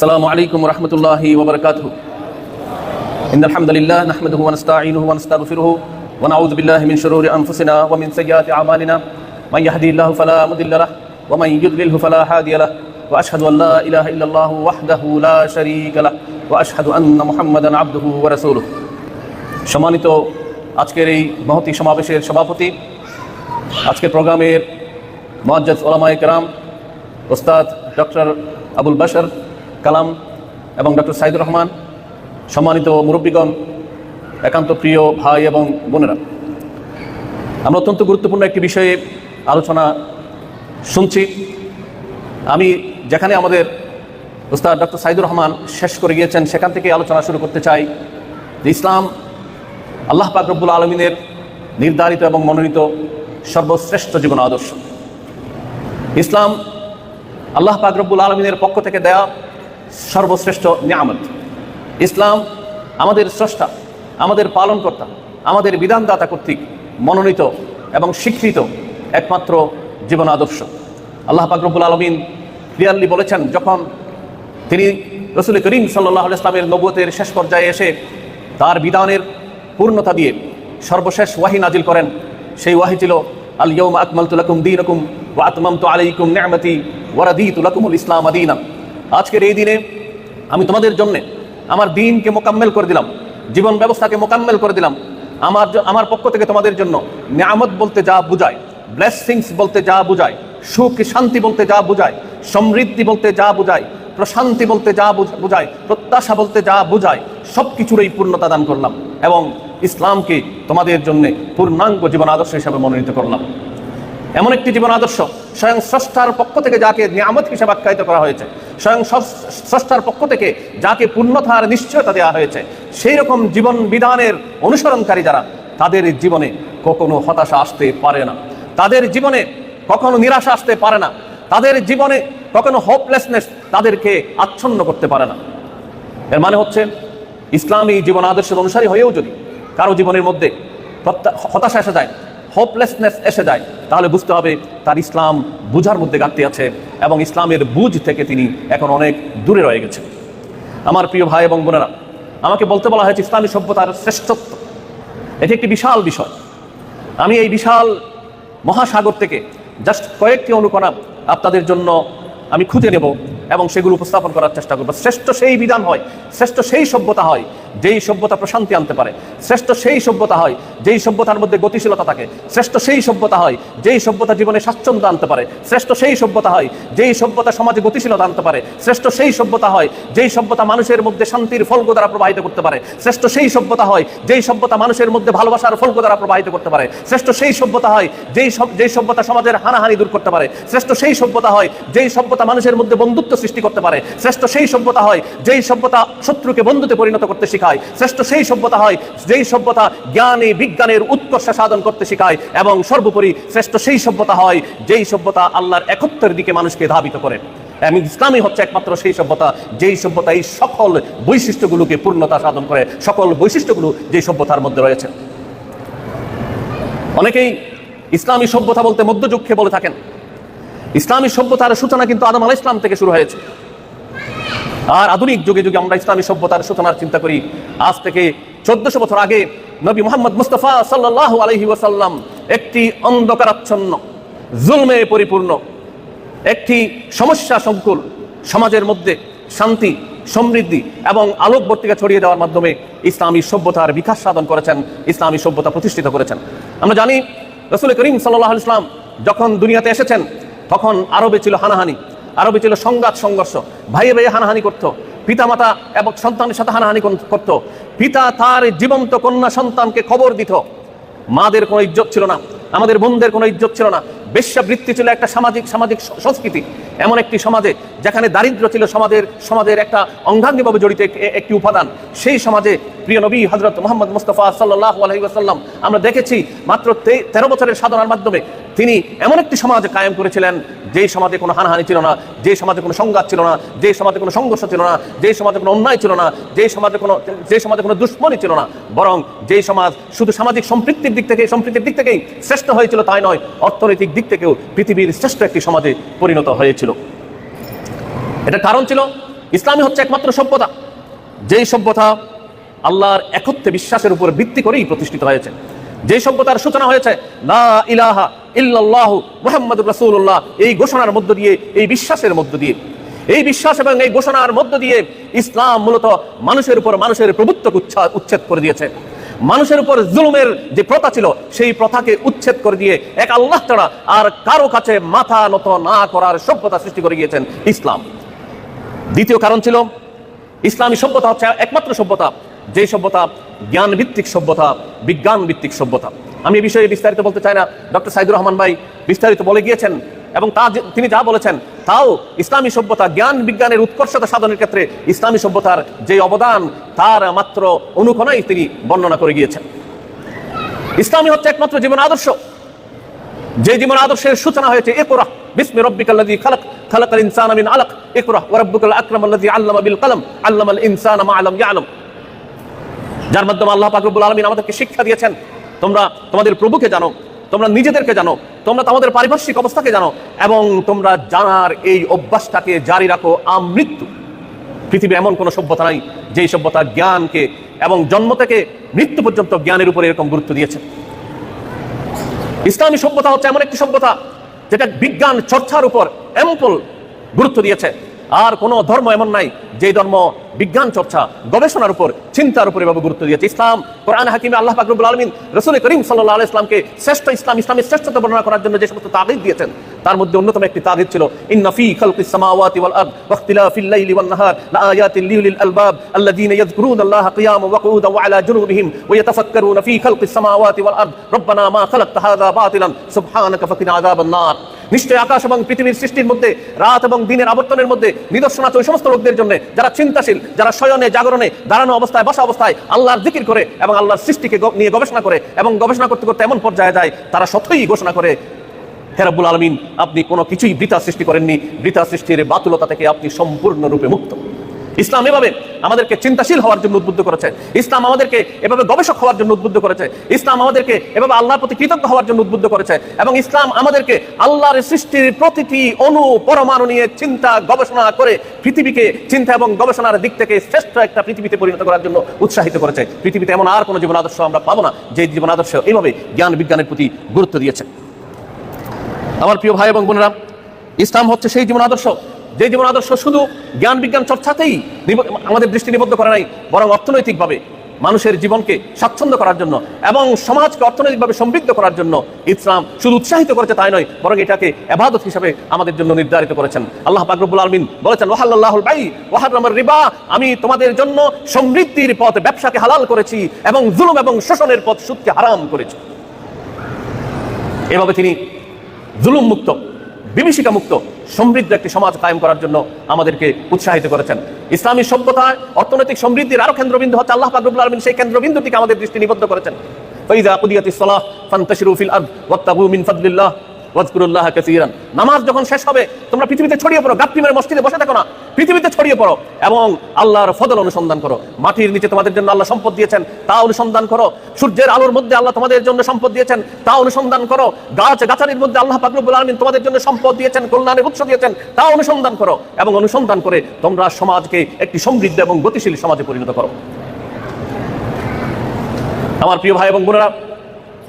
السلام عليكم ورحمة الله وبركاته. إن الحمد لله نحمده ونستعينه ونستغفره ونعوذ بالله من شرور أنفسنا ومن سيئات أعمالنا. من يهدي الله فلا مضل له ومن يضلله فلا هادي له. وأشهد أن لا إله إلا الله وحده لا شريك له. وأشهد أن محمدا عبده ورسوله. সম্মানিত আজকের এই মহতি সমাবেশের সভাপতি আজকের প্রোগ্রামের মহাজ্জাজ ওলামায় কেরাম ওস্তাদ ডক্টর আবুল বাশার কালাম এবং ডক্টর সাইদুর রহমান, সম্মানিত মুরব্বীগণ, একান্ত প্রিয় ভাই এবং বোনেরা। আমরা অত্যন্ত গুরুত্বপূর্ণ একটি বিষয়ে আলোচনা শুনছি। আমি যেখানে আমাদের ওস্তাদ ডক্টর সাইদুর রহমান শেষ করে গিয়েছেন, সেখান থেকে আলোচনা শুরু করতে চাই যে ইসলাম আল্লাহ পাক রব্বুল আলমিনের নির্ধারিত এবং মনোনীত সর্বশ্রেষ্ঠ জীবন আদর্শ। ইসলাম আল্লাহ পাক রব্বুল আলমিনের পক্ষ থেকে দেয়া সর্বশ্রেষ্ঠ নিয়ামত। ইসলাম আমাদের স্রষ্টা, আমাদের পালনকর্তা, আমাদের বিধানদাতা কর্তৃক মনোনীত এবং স্বীকৃত একমাত্র জীবন আদর্শ। আল্লাহ পাক রব্বুল আলমিন ক্লিয়ারলি বলেছেন, যখন তিনি রসুল করিম সাল্লাহ ইসলামের নবতের শেষ পর্যায়ে এসে তার বিধানের পূর্ণতা দিয়ে সর্বশেষ ওয়াহি নাজিল করেন, সেই ওয়াহি ছিল আল ইয়ৌম আকমাল তুলাকুম দিন হুকুম ওয়া আতমাম তো আলাইকুম নেমতি ওয়ারাদি তুলাকুমুল ইসলাম আদিনাম আজকের এই দিনে আমি তোমাদের জন্য আমার দিনকে মোকাম্মেল করে দিলাম, জীবন ব্যবস্থাকে মোকাম্মেল করে দিলাম। আমার আমার পক্ষ থেকে তোমাদের জন্য নিয়ামত বলতে যা বুঝায় ব্লেসিংস বলতে যা বুঝায়, সুখ শান্তি বলতে যা বুঝায়, সমৃদ্ধি বলতে যা বুঝায়, প্রশান্তি বলতে যা বুঝ- বুঝায়, প্রত্যাশা বলতে যা বুঝায় সব কিছুরই পূর্ণতা দান করলাম এবং ইসলামকে তোমাদের জন্য পূর্ণাঙ্গ জীবন আদর্শ হিসাবে মনোনীত করলাম। এমন একটি জীবন আদর্শ স্বয়ং স্রষ্টার পক্ষ থেকে যাকে নিয়ামত হিসেবে আখ্যায়িত করা হয়েছে, স্বয়ং স্রষ্টার পক্ষ থেকে যাকে পূর্ণতার নিশ্চয়তা দেওয়া হয়েছে, সেই রকম জীবন বিধানের অনুসরণকারী যারা, তাদের জীবনে কখনো হতাশা আসতে পারে না। তাদের জীবনে কখনো নিরাশা আসতে পারে না। তাদের জীবনে কখনো হোপলেসনেস তাদেরকে আচ্ছন্ন করতে পারে না। এর মানে হচ্ছে, ইসলামী জীবন আদর্শের অনুসারী হয়েও যদি কারও জীবনের মধ্যে হতাশা এসে যায় হোপলেসনেস এসে যায়, তাহলে বুঝতে হবে তার ইসলাম বুঝার মধ্যে ঘাটতি আছে এবং ইসলামের বুঝ থেকে তিনি এখন অনেক দূরে রয়ে গেছেন। আমার প্রিয় ভাই এবং বোনেরা, আমাকে বলতে বলা হয়েছে ইসলামী সভ্যতার শ্রেষ্ঠত্ব। এটি একটি বিশাল বিষয়। আমি এই বিশাল মহাসাগর থেকে জাস্ট কয়েকটি অনুকণা আপনাদের জন্য আমি খুঁজে নেব। এবং সেগুলো উপস্থাপন করার চেষ্টা করব। শ্রেষ্ঠ সেই বিধান হয়, শ্রেষ্ঠ সেই সভ্যতা হয়, যেই সভ্যতা প্রশান্তি আনতে পারে। শ্রেষ্ঠ সেই সভ্যতা হয়, যেই সভ্যতার মধ্যে গতিশীলতা থাকে। শ্রেষ্ঠ সেই সভ্যতা হয়, যেই সভ্যতা জীবনে স্বাচ্ছন্দ্য আনতে পারে। শ্রেষ্ঠ সেই সভ্যতা হয়, যেই সভ্যতা সমাজে গতিশীলতা আনতে পারে। শ্রেষ্ঠ সেই সভ্যতা হয়, যেই সভ্যতা মানুষের মধ্যে শান্তির ফলক দ্বারা প্রবাহিত করতে পারে। শ্রেষ্ঠ সেই সভ্যতা হয়, যেই সভ্যতা মানুষের মধ্যে ভালোবাসার ফলক দ্বারা প্রবাহিত করতে পারে। শ্রেষ্ঠ সেই সভ্যতা হয়, যেই যেই সভ্যতা সমাজের হানাহানি দূর করতে পারে। শ্রেষ্ঠ সেই সভ্যতা হয়, যেই সভ্যতা মানুষের মধ্যে বন্ধুত্ব সৃষ্টি করতে পারে। শ্রেষ্ঠ সেই সভ্যতা হয় যেই সভ্যতা শত্রুকে বন্ধুতে পরিণত করতে শেখায়। শ্রেষ্ঠ সেই সভ্যতা হয় যেই সভ্যতা জ্ঞানে বিজ্ঞানের উৎকর্ষ সাধন করতে শেখায় এবং সর্বোপরি শ্রেষ্ঠ সেই সভ্যতা হয় যেই সভ্যতা আল্লাহর একত্রের দিকে মানুষকে ধাবিত করে। এবং ইসলামই হচ্ছে একমাত্র সেই সভ্যতা যেই সভ্যতা এই সকল বৈশিষ্ট্যগুলোকে পূর্ণতা সাধন করে, সকল বৈশিষ্ট্যগুলো যেই সভ্যতার মধ্যে রয়েছে। অনেকেই ইসলামী সভ্যতা বলতে মধ্যযুগকে বলে থাকেন। ইসলামী সভ্যতার সূচনা কিন্তু আদম আলাহ ইসলাম থেকে শুরু হয়েছে। আর আধুনিক যুগে যুগে আমরা ইসলামী সভ্যতার সূচনার চিন্তা করি। আজ থেকে চোদ্দশো বছর আগে নবী মোহাম্মদ মুস্তফা সাল্লাহ আলহি ওয়াসাল্লাম একটি অন্ধকারাচ্ছন্ন, জুলমে পরিপূর্ণ, একটি সমস্যা সংকুল সমাজের মধ্যে শান্তি, সমৃদ্ধি এবং আলোক বর্তিকা ছড়িয়ে দেওয়ার মাধ্যমে ইসলামী সভ্যতার বিকাশ সাধন করেছেন, ইসলামী সভ্যতা প্রতিষ্ঠিত করেছেন। আমরা জানি, রসুল করিম সাল্লাহ ইসলাম যখন দুনিয়াতে এসেছেন তখন আরবে ছিল হানাহানি। আরবে ছিল সংঘাত, সংঘর্ষ। ভাইয়ে ভাইয়ে হানাহানি করত। পিতামাতা এবং সন্তানের সাথে হানাহানি করত। পিতা তার জীবন্ত কন্যা সন্তানকে খবর দিত। মাদের কোনো ইজ্জত ছিল না। আমাদের বোনদের কোনো ইজ্জত ছিল না। বেশ্যাবৃত্তি ছিল একটা সামাজিক সামাজিক সংস্কৃতি। এমন একটি সমাজে যেখানে দারিদ্র ছিল সমাজের সমাজের একটা অঙ্গাঙ্গিভাবে জড়িত একটি উপাদান। সেই সমাজে প্রিয় নবী হজরত মোহাম্মদ মুস্তফা সাল্লাহ আলহিবাসাল্লাম আমরা দেখেছি মাত্র তেরো বছরের সাধনার মাধ্যমে তিনি এমন একটি সমাজ কায়েম করেছিলেন, যেই সমাজে কোনো হানাহানি ছিল না যে সমাজে কোনো সংঘাত ছিল না যে সমাজে কোনো সংঘর্ষ ছিল না যে সমাজে কোনো অন্যায় ছিল না যে সমাজে কোনো যে সমাজে কোনো দুশ্মনী ছিল না, বরং যেই সমাজ শুধু সামাজিক সম্পৃক্তির দিক থেকে সম্পৃক্তির দিক থেকেই শ্রেষ্ঠ হয়েছিল তাই নয়, অর্থনৈতিক দিক থেকেও পৃথিবীর শ্রেষ্ঠ একটি সমাজে পরিণত হয়েছিল। এটা কারণ ছিল ইসলামী হচ্ছে একমাত্র সভ্যতা, যেই সভ্যতা আল্লাহর একত্রে বিশ্বাসের উপর ভিত্তি করেই প্রতিষ্ঠিত হয়েছে। যে সভ্যতার সূচনা হয়েছে, লা ইলাহা ইল্লাল্লাহু মুহাম্মাদুর রাসূলুল্লাহ। এই ঘোষণার মধ্য দিয়ে, এই বিশ্বাসের মধ্য দিয়ে। এই বিশ্বাস এবং এই ঘোষণার মধ্য দিয়ে ইসলাম মূলত মানুষের উপর মানুষের প্রভুত্ব উচ্ছেদ করে দিয়েছে। মানুষের উপর জুলুমের যে প্রথা ছিল, সেই প্রথাকে উচ্ছেদ করে দিয়ে এক আল্লাহ ছাড়া আর কারও কাছে মাথা নত না করার সভ্যতা সৃষ্টি করে গিয়েছেন ইসলাম। দ্বিতীয় কারণ ছিল, ইসলামী সভ্যতা হচ্ছে একমাত্র সভ্যতা, যে সভ্যতা জ্ঞান ভিত্তিক সভ্যতা বিজ্ঞান ভিত্তিক সভ্যতা। আমি এই বিষয়ে বিস্তারিত বলতে চাই না। ডক্টর সাইদুর রহমান ভাই বিস্তারিত বলে গিয়েছেন এবং তা তিনি যা বলেছেন, তাও ইসলামী সভ্যতা, জ্ঞান বিজ্ঞানের উৎকর্ষতা সাধনের ক্ষেত্রে ইসলামী সভ্যতার যে অবদান, তার মাত্র অনুকণাই তিনি বর্ণনা করে গিয়েছেন। ইসলামী হচ্ছে একমাত্র জীবন আদর্শ। যে জীবন আদর্শের সূচনা হয়েছে একরা বিসমি রব্বিকাল্লাযী খালাক, খালাকাল ইনসানা মিন আলাক একরা ওয়া আকরামাল্লাযী আল্লামা বিল কলম, আল্লামাল ইনসানা মা লাম ইয়ালাম। যার মাধ্যমে আল্লাহ পাক রব্বুল আলামিন আমাদেরকে শিক্ষা দিয়েছেন তোমরা তোমাদের প্রভুকে জানো, তোমরা নিজেদেরকে জানো, তোমরা তোমাদের পারিপার্শ্বিক অবস্থাকে জানো, এবং তোমরা জানার এই অভ্যাসটাকে জারি রাখো আমৃত্যু। পৃথিবী এমন কোনো সভ্যতা নাই, যেই সভ্যতা জ্ঞানকে এবং জন্ম থেকে মৃত্যু পর্যন্ত জ্ঞানের উপরে এরকম গুরুত্ব দিয়েছে। ইসলামী সভ্যতা হচ্ছে এমন একটি সভ্যতা, যেটা বিজ্ঞান চর্চার উপর এমপল গুরুত্ব দিয়েছে। আর কোনো ধর্ম এমন নাই যে ধর্ম বিজ্ঞান, চর্চা, গবেষণার উপর, চিন্তার উপর এভাবে গুরুত্ব দিয়েছে। ইসলাম, কোরআন, হাকিমে, আল্লাহ ফাকরুল আলমিন, রসুল করিম সাল্লাহ আলাইহি ইসলামকে শ্রেষ্ঠ ইসলাম, ইসলামের শ্রেষ্ঠতা বর্ণনা করার জন্য যে সমস্ত তাগিদ দিয়েছেন, তার মধ্যে অন্যতম একটি তাগিদ ছিল, ইন্না ফি খালকিস সামাওয়াতি ওয়াল আরদ ওয়া ইখতিলাফিল লাইলি ওয়ান নাহার লাআয়াতিল লিউলিল আলবাব আল্লাযীনা ইয়াযকুরুনা আল্লাহ ওয়া ওয়া আলা জুনুবিহিম ওয়া ইয়াতাফাক্কারুনা ফি ওয়াল আরদ। রব্বানা মা খালাকতা হাযা বাতিলান, সুবহানাকা ফাকিনা আযাবান নার। নিশ্চয় আকাশ এবং পৃথিবীর সৃষ্টির মধ্যে, রাত এবং দিনের আবর্তনের মধ্যে নিদর্শন আছে ওই সমস্ত লোকদের জন্য। যারা চিন্তাশীল, যারা শয়নে, জাগরণে, দাঁড়ানো অবস্থায়, বসা অবস্থায় আল্লাহর জিকির করে এবং আল্লাহর সৃষ্টিকে নিয়ে গবেষণা করে এবং গবেষণা করতে করতে এমন পর্যায়ে যায়, তারা সত্যই ঘোষণা করে হেরাবুল আলমিন, আপনি কোনো কিছুই বৃথা সৃষ্টি করেননি। বৃথা সৃষ্টির বাতুলতা থেকে আপনি সম্পূর্ণরূপে মুক্ত। ইসলাম এভাবে আমাদেরকে চিন্তাশীল হওয়ার জন্য উদ্বুদ্ধ করেছে। ইসলাম আমাদেরকে এভাবে গবেষক হওয়ার জন্য উদ্বুদ্ধ করেছে। ইসলাম আমাদেরকে এভাবে আল্লাহর প্রতি কৃতজ্ঞ হওয়ার জন্য উদ্বুদ্ধ করেছে এবং ইসলাম আমাদেরকে আল্লাহর সৃষ্টির প্রতিটি অনু পরমাণু নিয়ে চিন্তা, গবেষণা করে পৃথিবীকে চিন্তা এবং গবেষণার দিক থেকে শ্রেষ্ঠ একটা পৃথিবীতে পরিণত করার জন্য উৎসাহিত করেছে। পৃথিবীতে এমন আর কোনো জীবন আদর্শ আমরা পাবো না, যে জীবন আদর্শ এইভাবে জ্ঞান বিজ্ঞানের প্রতি গুরুত্ব দিয়েছে। আমার প্রিয় ভাই এবং বোনেরা, ইসলাম হচ্ছে সেই জীবন আদর্শ যে জীবন আদর্শ শুধু জ্ঞান বিজ্ঞান চর্চাতেই আমাদের দৃষ্টি নিবদ্ধ করে নাই, বরং অর্থনৈতিকভাবে মানুষের জীবনকে স্বাচ্ছন্দ্য করার জন্য এবং সমাজকে অর্থনৈতিকভাবে সমৃদ্ধ করার জন্য ইসলাম শুধু উৎসাহিত করেছে তাই নয়, বরং এটাকে এবাদত হিসাবে আমাদের জন্য নির্ধারিত করেছেন। আল্লাহ পাকরবুল আলমিন বলেছেন ওয়াহাল্লাহুল বাই ওয়াহার রিবা, আমি তোমাদের জন্য সমৃদ্ধির পথ, ব্যবসাকে হালাল করেছি এবং জুলুম এবং শোষণের পথ সুদকে হারাম করেছি। এভাবে তিনি জুলুম মুক্ত বিভীষিকা মুক্ত সমৃদ্ধ একটি সমাজ কায়েম করার জন্য আমাদেরকে উৎসাহিত করেছেন। ইসলামী সভ্যতায় অর্থনৈতিক সমৃদ্ধির আরও কেন্দ্রবিন্দু হচ্ছে আল্লাহ পাকরুল আলমিন, সেই কেন্দ্রবিন্দুটিকে আমাদের দৃষ্টি নিবদ্ধ করেছেন। সালাহ ফান্তাশিরু ফিল আরদ ওয়াত্তাগু মিন ফাদলিল্লাহ। ওয়াজকুরুল্লাহ নামাজ যখন শেষ হবে, তোমরা পৃথিবীতে ছড়িয়ে পড়ো মসজিদে বসে থাকো না। পৃথিবীতে ছড়িয়ে পড়ো এবং আল্লাহর ফদল অনুসন্ধান করো। মাটির নিচে তোমাদের জন্য আল্লাহ সম্পদ দিয়েছেন, তা অনুসন্ধান করো। সূর্যের আলোর মধ্যে আল্লাহ তোমাদের জন্য সম্পদ দিয়েছেন, তা অনুসন্ধান করো। গাছ মধ্যে আল্লাহ আলমিন তোমাদের জন্য সম্পদ দিয়েছেন, কল্যাণের উৎস দিয়েছেন, তা অনুসন্ধান করো এবং অনুসন্ধান করে তোমরা সমাজকে একটি সমৃদ্ধ এবং গতিশীল সমাজে পরিণত করো। আমার প্রিয় ভাই এবং বোনেরা,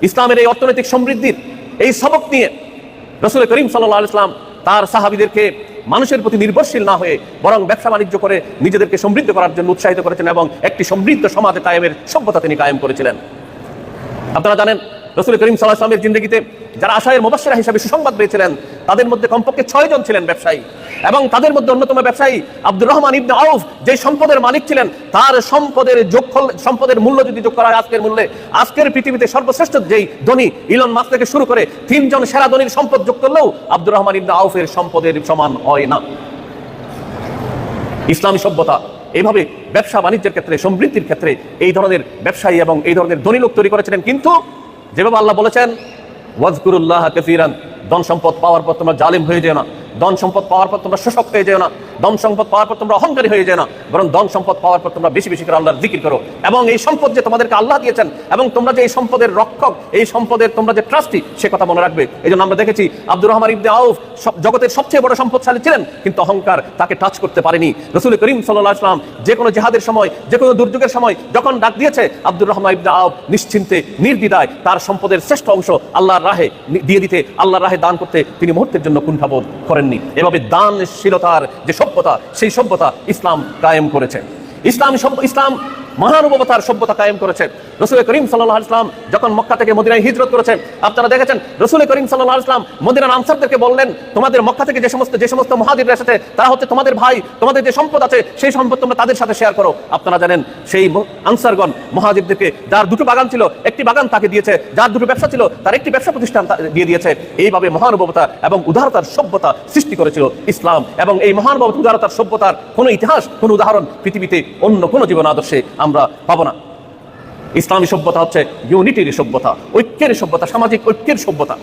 ইসলামের এই অর্থনৈতিক সমৃদ্ধির এই সবক নিয়ে রসুল করিম সাল্লাহ ইসলাম তার সাহাবিদেরকে মানুষের প্রতি নির্ভরশীল না হয়ে বরং ব্যবসা বাণিজ্য করে নিজেদেরকে সমৃদ্ধ করার জন্য উৎসাহিত করেছেন এবং একটি সমৃদ্ধ সমাজে কায়েমের সভ্যতা তিনি কায়েম করেছিলেন। আপনারা জানেন রসুল করিম সাল্লাহ ইসলামের জিন্দগিতে যারা আশায়ের মুবাসিরা হিসাবে সুসংবাদ পেয়েছিলেন, তাদের মধ্যে কমপক্ষে ছয় জন ছিলেন ব্যবসায়ী এবং তাদের মধ্যে অন্যতম ব্যবসায়ী আব্দুর রহমান ইবনে আউফ যে সম্পদের মালিক ছিলেন, তার সম্পদের যোগফল, সম্পদের মূল্য যদি যোগ করা হয় আজকের মূল্যে, আজকের পৃথিবীতে সর্বশ্রেষ্ঠ যেই ধনী ইলন মাস থেকে শুরু করে তিনজন সেরা ধনীর সম্পদ যোগ করলেও আব্দুর রহমান ইবনে আউফের সম্পদের সমান হয় না। ইসলামী সভ্যতা এইভাবে ব্যবসা বাণিজ্যের ক্ষেত্রে, সমৃদ্ধির ক্ষেত্রে এই ধরনের ব্যবসায়ী এবং এই ধরনের ধনী লোক তৈরি করেছিলেন, কিন্তু যেভাবে আল্লাহ বলেছেন, ওয়াজকুরুল্লাহ কাসীরান, ধন সম্পদ পাওয়ার পর তোমরা জালিম হয়ে যেও না। ধন সম্পদ পাওয়ার পর তোমরা শোষক হয়ে যেও না। দম সম্পদ পাওয়ার পর তোমরা অহংকারী হয়ে যায় না। বরং দম সম্পদ পাওয়ার পর তোমরা বেশি বেশি করে আল্লাহর জিকির করো। এবং এই সম্পদ যে তোমাদেরকে আল্লাহ দিয়েছেন এবং তোমরা যে এই সম্পদের রক্ষক, এই সম্পদের তোমরা যে ট্রাস্টি, সে কথা মনে রাখবে। এই আমরা দেখেছি আব্দুর রহমান ইবনে আউফ জগতের সবচেয়ে বড় সম্পদশালী ছিলেন, কিন্তু অহংকার তাকে টাচ করতে পারেনি। রসুল করিম সাল্লাহ আসলাম যে কোনো জেহাদের সময়, যে কোনো দুর্যোগের সময় যখন ডাক দিয়েছে, আব্দুর রহমান ইবনে আউফ নিশ্চিন্তে, নির্দ্বিধায় তার সম্পদের শ্রেষ্ঠ অংশ আল্লাহর রাহে দিয়ে দিতে, আল্লাহর রাহে দান করতে তিনি মুহূর্তের জন্য কুণ্ঠাবোধ করেননি। এভাবে দানশীলতার যে সভ্যতা সেই সভ্যতা ইসলাম কায়েম করেছে। ইসলাম ইসলাম মহানুভবতার সভ্যতা কায়েম করেছে। রসুল করিম সাল্লাহ ইসলাম যখন মক্কা থেকে মদিনায় হিজরত করেছেন, আপনারা দেখেছেন রসুল করিম সাল্লাহ ইসলাম মদিনার আনসারদেরকে বললেন, তোমাদের মক্কা থেকে যে সমস্ত যে সমস্ত মহাজিরা এসেছে, তারা হচ্ছে তোমাদের ভাই, তোমাদের যে সম্পদ আছে, সেই সম্পদ তোমরা তাদের সাথে শেয়ার করো। আপনারা জানেন, সেই আনসারগণ, মহাজিরদেরকে যার দুটো বাগান ছিল, একটি বাগান তাকে দিয়েছে, যার দুটো ব্যবসা ছিল, তার একটি ব্যবসা প্রতিষ্ঠান দিয়ে দিয়েছে। এইভাবে মহানুভবতা এবং উদারতার সভ্যতা সৃষ্টি করেছিল ইসলাম। এবং এই মহানুভবতা, উদারতার সভ্যতার কোনো ইতিহাস, কোনো উদাহরণ পৃথিবীতে অন্য কোনো জীবন আদর্শে আমরা পাবো না। ইসলামী সভ্যতা হচ্ছে ইউনিটির সভ্যতা, ঐক্যের সভ্যতা, সামাজিক ঐক্যের সভ্যতা।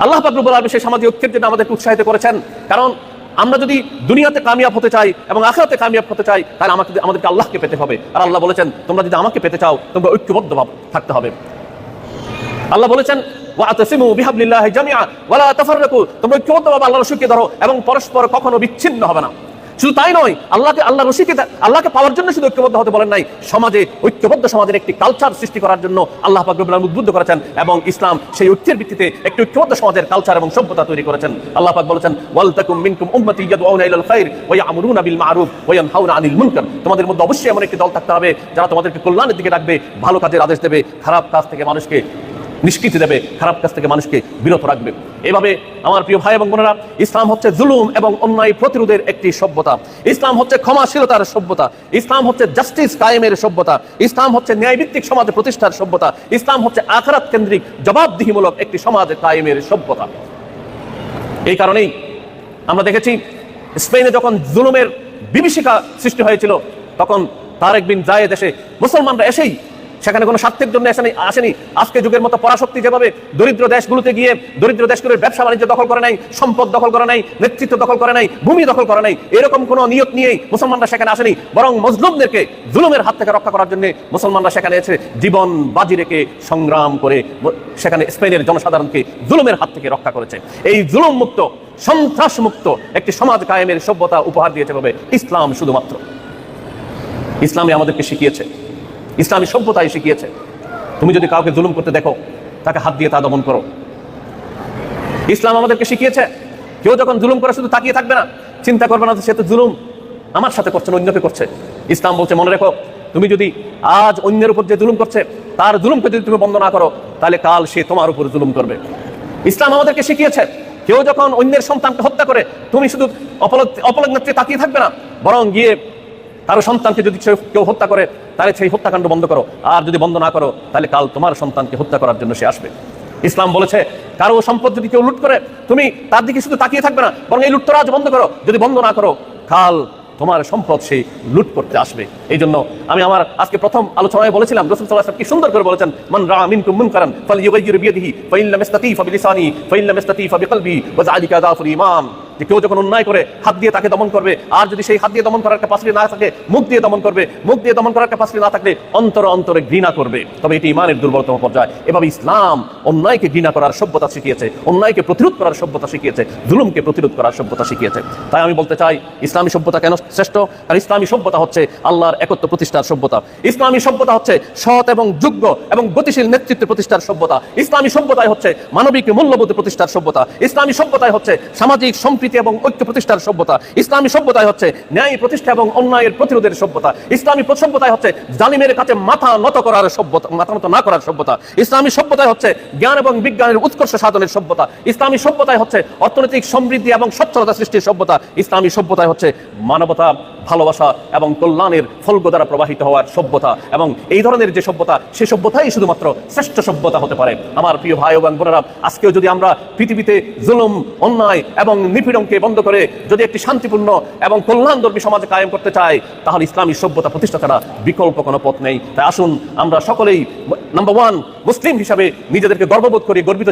আল্লাহ পাকরুবুল আলমী সেই সামাজিক ঐক্যের জন্য আমাদেরকে উৎসাহিত করেছেন। কারণ আমরা যদি দুনিয়াতে কামিয়াব হতে চাই এবং আখরাতে কামিয়াব হতে চাই, তাহলে আমাকে আমাদেরকে আল্লাহকে পেতে হবে। আর আল্লাহ বলেছেন, তোমরা যদি আমাকে পেতে চাও, তোমরা ঐক্যবদ্ধ থাকতে হবে। আল্লাহ বলেছেন তাফাররাকু। তোমরা ঐক্যবদ্ধভাবে আল্লাহর রশিকে ধরো এবং পরস্পর কখনো বিচ্ছিন্ন হবে না। শুধু তাই নয়, আল্লাহকে আল্লাহ রশিকে আল্লাহকে পাওয়ার জন্য শুধু ঐক্যবদ্ধ হতে বলেন নাই, সমাজে ঐক্যবদ্ধ সমাজের একটি কালচার সৃষ্টি করার জন্য আল্লাহ পাক রব্বুল আলামিন উদ্বুদ্ধ করেছেন এবং ইসলাম সেই ঐক্যের ভিত্তিতে একটি ঐক্যবদ্ধ সমাজের কালচার এবং সভ্যতা তৈরি করেছেন। আল্লাহ পাক বলেছেন, ওয়াল মিনকুম উম্মতি ইয়াদউনা ইলাল খাইর ওয়া ইয়ামুরুনা বিল মারুফ ওয়া ইয়ানহাউনা আনিল মুনকার। তোমাদের মধ্যে অবশ্যই এমন একটি দল থাকতে হবে যারা তোমাদেরকে কল্যাণের দিকে ডাকবে, ভালো কাজের আদেশ দেবে, খারাপ কাজ থেকে মানুষকে নিষ্কৃতি দেবে, খারাপ কাজ থেকে মানুষকে বিরত রাখবে। এভাবে আমার প্রিয় ভাই এবং বোনেরা, ইসলাম হচ্ছে জুলুম এবং অন্যায় প্রতিরোধের একটি সভ্যতা। ইসলাম হচ্ছে ক্ষমাশীলতার সভ্যতা। ইসলাম হচ্ছে জাস্টিস কায়েমের সভ্যতা। ইসলাম হচ্ছে ন্যায়ভিত্তিক সমাজ প্রতিষ্ঠার সভ্যতা। ইসলাম হচ্ছে আখরাত কেন্দ্রিক, জবাবদিহিমূলক একটি সমাজ কায়েমের সভ্যতা। এই কারণেই আমরা দেখেছি, স্পেনে যখন জুলুমের বিভীষিকা সৃষ্টি হয়েছিল, তখন তারেক বিন জায়েদ এসে, মুসলমানরা এসেই সেখানে কোনো স্বার্থের জন্য আসেনি আসেনি। আজকে যুগের মতো পরাশক্তি যেভাবে দরিদ্র দেশগুলোতে গিয়ে দরিদ্র দেশগুলোর ব্যবসা বাণিজ্য দখল করে নাই, সম্পদ দখল করে নাই, নেতৃত্ব দখল করে নাই, ভূমি দখল করে নাই, এরকম কোনো নিয়ত নিয়েই মুসলমানরা সেখানে আসেনি। বরং মজলুমদেরকে জুলুমের হাত থেকে রক্ষা করার জন্য মুসলমানরা সেখানে এসে জীবন বাজি রেখে সংগ্রাম করে সেখানে স্পেনের জনসাধারণকে জুলুমের হাত থেকে রক্ষা করেছে। এই জুলুম মুক্ত সন্ত্রাস মুক্ত একটি সমাজ কায়েমের সভ্যতা উপহার দিয়েছে ভাবে ইসলাম শুধুমাত্র। ইসলামে আমাদেরকে শিখিয়েছে। ইসলামী সভ্যতায় শিখিয়েছে। তুমি যদি কাউকে জুলুম করতে দেখো, তাকে হাত দিয়ে তা দমন করো। ইসলাম আমাদেরকে শিখিয়েছে, কেউ যখন জুলুম করে শুধু তাকিয়ে থাকবে না, চিন্তা করবে না সে তো জুলুম, আমার সাথে করছে না, অন্যকে করছে। ইসলাম বলছে, মনে রেখো, তুমি যদি আজ অন্যের উপর যে জুলুম করছে, তার জুলুমকে যদি তুমি বন্ধ না করো, তাহলে কাল সে তোমার উপর জুলুম করবে। ইসলাম আমাদেরকে শিখিয়েছে, কেউ যখন অন্যের সন্তানকে হত্যা করে, তুমি শুধু অপরাধ অপরাধ তাকিয়ে থাকবে না, বরং গিয়ে কারও সন্তানকে যদি কেউ হত্যা করে, তাহলে সেই হত্যাকাণ্ড বন্ধ করো। আর যদি বন্ধ না করো, তাহলে কাল তোমার সন্তানকে হত্যা করার জন্য সে আসবে। ইসলাম বলেছে, কারও সম্পদ যদি কেউ লুট করে, তুমি তার দিকে শুধু তাকিয়ে থাকবে না, বরং এই লুটতরাজ বন্ধ করো। যদি বন্ধ না করো, কাল তোমার সম্পদ সে লুট করতে আসবে। এই জন্য আমি আমার আজকে প্রথম আলোচনায় বলেছিলাম, রসুল ওয়াসাল্লাম কি সুন্দর করে বলেছেন, মান রা মিনকুম মুনকারান ফালইয়ুগাইয়ির বিয়াদিহি ফাইন লাম ইস্তাতি ফাবিলিসানি ফাইন লাম ইস্তাতি ফাবিকলবি ওয়া যালিকা দাফুল যে কেউ যখন অন্যায় করে, হাত দিয়ে তাকে দমন করবে, আর যদি সেই হাত দিয়ে দমন করার ক্যাপাসিটি না থাকে, মুখ দিয়ে দমন করবে, মুখ দিয়ে দমন করার ক্যাপাসিটি না থাকলে অন্তর অন্তরে ঘৃণা করবে। তবে এটি ইমানের দুর্বলতম পর্যায়ে। এভাবে ইসলাম অন্যায়কে ঘৃণা করার সভ্যতা শিখিয়েছে, অন্যায়কে প্রতিরোধ করার সভ্যতা শিখিয়েছে, জুলুমকে প্রতিরোধ করার সভ্যতা শিখিয়েছে। তাই আমি বলতে চাই, ইসলামী সভ্যতা কেন শ্রেষ্ঠ? আর ইসলামী সভ্যতা হচ্ছে আল্লাহর একত্র প্রতিষ্ঠার সভ্যতা। ইসলামী সভ্যতা হচ্ছে সৎ এবং যোগ্য এবং গতিশীল নেতৃত্ব প্রতিষ্ঠার সভ্যতা। ইসলামী সভ্যতায় হচ্ছে মানবিক মূল্যবোধ প্রতিষ্ঠার সভ্যতা। ইসলামী সভ্যতায় হচ্ছে সামাজিক সম্প্রীতি এবং ঐক্য প্রতিষ্ঠার সভ্যতা। ইসলামী সভ্যতায় হচ্ছে ন্যায় প্রতিষ্ঠা এবং অন্যায়ের প্রতিরোধের সভ্যতা। ইসলামী সভ্যতায় হচ্ছে জালিমের কাছে মাথা নত করার সভ্যতা, মাথা নত না করার সভ্যতা। ইসলামী সভ্যতায় হচ্ছে জ্ঞান এবং বিজ্ঞানের উৎকর্ষ সাধনের সভ্যতা। ইসলামী সভ্যতায় হচ্ছে অর্থনৈতিক সমৃদ্ধি এবং সচ্ছলতা সৃষ্টির সভ্যতা। ইসলামী সভ্যতায় হচ্ছে মানবতা, ভালোবাসা এবং কল্যাণের ফলগ দ্বারা প্রবাহিত হওয়ার সভ্যতা। এবং এই ধরনের যে সভ্যতা সেই সভ্যতাই শুধুমাত্র শ্রেষ্ঠ সভ্যতা হতে পারে। আমার প্রিয় ভাই এবং বোনেরা, আজকেও যদি আমরা পৃথিবীতে জুলুম, অন্যায় এবং নিপীড়নকে বন্ধ করে যদি একটি শান্তিপূর্ণ এবং কল্যাণধর্মী সমাজ কায়েম করতে চায়, তাহলে ইসলামী সভ্যতা প্রতিষ্ঠা ছাড়া বিকল্প কোনো পথ নেই। তাই আসুন, আমরা সকলেই নাম্বার ওয়ান মুসলিম হিসাবে নিজেদেরকে গর্ববোধ করি, গর্বিত